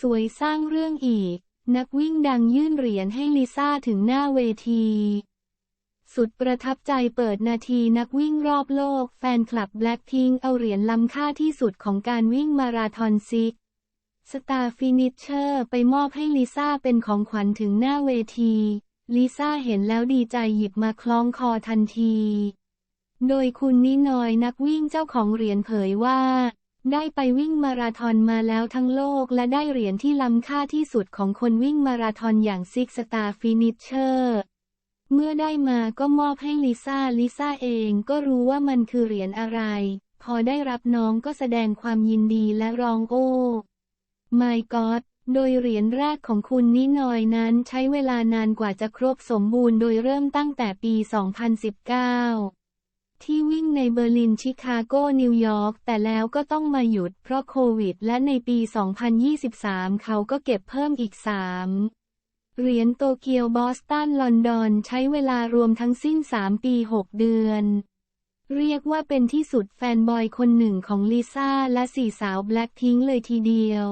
สวยสร้างเรื่องอีก นักวิ่งดังยื่นเหรียญให้ลิซ่าถึงหน้าเวที สุดประทับใจเปิดนาทีนักวิ่งรอบโลก แฟนคลับแบล็คพิงเอาเหรียญล้ำค่าที่สุดของการวิ่งมาราธอนซิกสตาร์ฟินิชเชอร์ไปมอบให้ลิซ่าเป็นของขวัญถึงหน้าเวที ลิซ่าเห็นแล้วดีใจหยิบมาคล้องคอทันที โดยคุณนินอยนักวิ่งเจ้าของเหรียญเผยว่า ได้ไปวิ่งมาราธอนมาแล้วทั้งโลกและได้เหรียญที่ล้ำค่าที่สุดของคนวิ่งมาราธอนอย่างซิกสตาร์ฟินิชเชอร์เมื่อได้มาก็มอบให้ลิซ่า ลิซ่าเองก็รู้ว่ามันคือเหรียญอะไร พอได้รับน้องก็แสดงความยินดีและร้องโอ้ My God โดยเหรียญแรกของคุณนิหน่อยนั้นใช้เวลานานกว่าจะครบสมบูรณ์โดยเริ่มตั้งแต่ปี 2019 ในเบอร์ลินชิคาโกนิวยอร์กแต่แล้วก็ต้องมาหยุดเพราะโควิด และในปี 2023 เขาก็เก็บเพิ่มอีก 3เหรียญโตเกียวบอสตันลอนดอนใช้เวลารวมทั้งสิ้น 3 ปี 6 เดือน เรียกว่าเป็นที่สุดแฟนบอยคนหนึ่งของลิซ่าและสี่สาวแบล็คพิงเลยทีเดียว